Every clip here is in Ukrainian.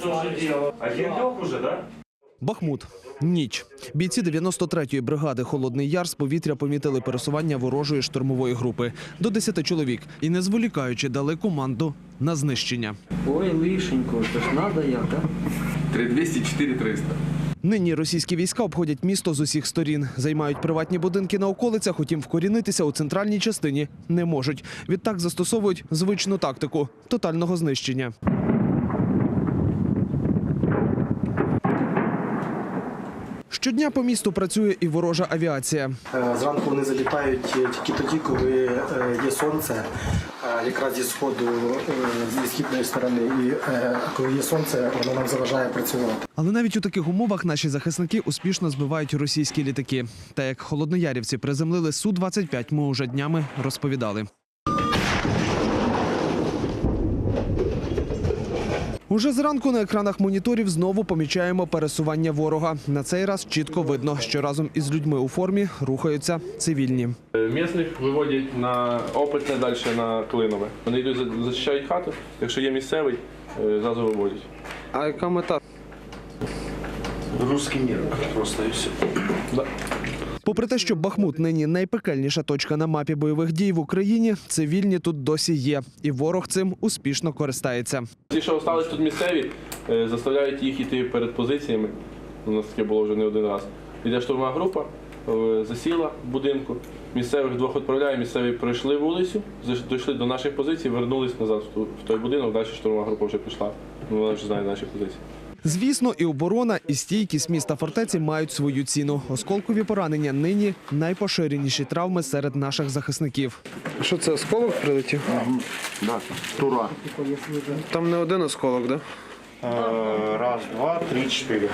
тоже уже, да? Бахмут. Ніч. Бійці 93-ї бригади Холодний Яр з повітря помітили пересування ворожої штурмової групи до 10 чоловік і, не зволікаючи, дали команду на знищення. Ой, лишенько, то ж надо як, да? 3200-4300. Нині російські війська обходять місто з усіх сторін, займають приватні будинки на околицях, утім вкорінитися у центральній частині не можуть. Відтак застосовують звичну тактику тотального знищення. Щодня по місту працює і ворожа авіація. Е, Зранку вони залітають тільки тоді, коли е, є сонце, е, якраз зі сходу, зі східної сторони. І коли є сонце, воно нам заважає працювати. Але навіть у таких умовах наші захисники успішно збивають російські літаки. Та як холодноярівці приземлили су 25 ми уже днями розповідали. Уже зранку на екранах моніторів знову помічаємо пересування ворога. На цей раз чітко видно, що разом із людьми у формі рухаються цивільні. Місних виводять на опитне далі на Клинове. Вони йдуть за- зачищають хату. Якщо є місцевий, е, зразу виводять. А яка мета? Русский мир просто и все. Да. Попри те, що Бахмут нині найпекельніша точка на мапі бойових дій в Україні, цивільні тут досі є, і ворог цим успішно користається. Ті, що залишились тут місцеві, е, заставляють їх йти перед позиціями. У нас таке було вже не один раз. Йде штурмова група, е, засіла в будинку. Місцевих двох відправляє, місцеві пройшли вулицю, дійшли до наших позицій, вернулись назад в той будинок, далі штурмова група вже пішла. Вона вже знає наші позиції. Звісно, і оборона, і стійкість міста фортеці мають свою ціну. Осколкові поранення нині найпоширеніші травми серед наших захисників. Що це осколок прилетів? Да, тура. Там не один осколок, да? Раз, два, три, чотири.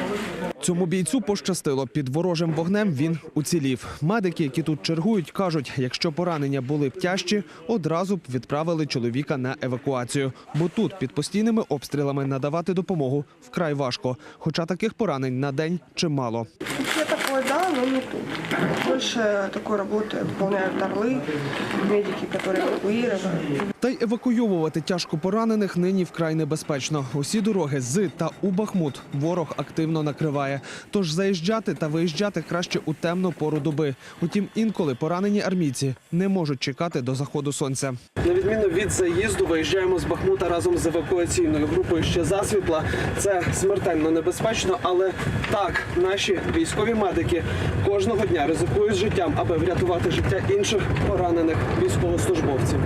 Цьому бійцю пощастило. Під ворожим вогнем він уцілів. Медики, які тут чергують, кажуть, якщо поранення були б тяжчі, одразу б відправили чоловіка на евакуацію. Бо тут під постійними обстрілами надавати допомогу вкрай важко. Хоча таких поранень на день чимало Я такое, да, но не тут. Больше такой работы выполняют орлы, медики, которые эвакуировали. Та й евакуйовувати тяжко поранених нині вкрай небезпечно. Усі дороги з та у Бахмут ворог активно накриває. Тож заїжджати та виїжджати краще у темну пору доби. Утім, інколи поранені армійці не можуть чекати до заходу сонця. На відміну від заїзду, виїжджаємо з Бахмута разом з евакуаційною групою ще засвітла. Це смертельно небезпечно, але так, наші військові медики кожного дня ризикують життям, аби врятувати життя інших поранених військовослужбовців.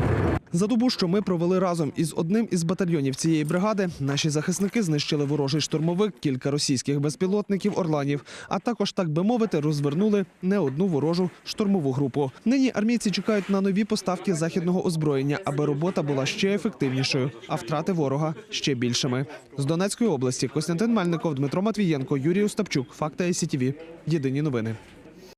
За добу, що ми провели разом із одним із батальйонів цієї бригади, наші захисники знищили ворожий штурмовик, кілька російських безпілотників орланів, а також, так би мовити, розвернули не одну ворожу штурмову групу. Нині армійці чекають на нові поставки західного озброєння, аби робота була ще ефективнішою, а втрати ворога ще більшими. З Донецької області Костянтин Мельников, Дмитро Матвієнко, Юрій Остапчук. Факти СІТВ. Єдині новини.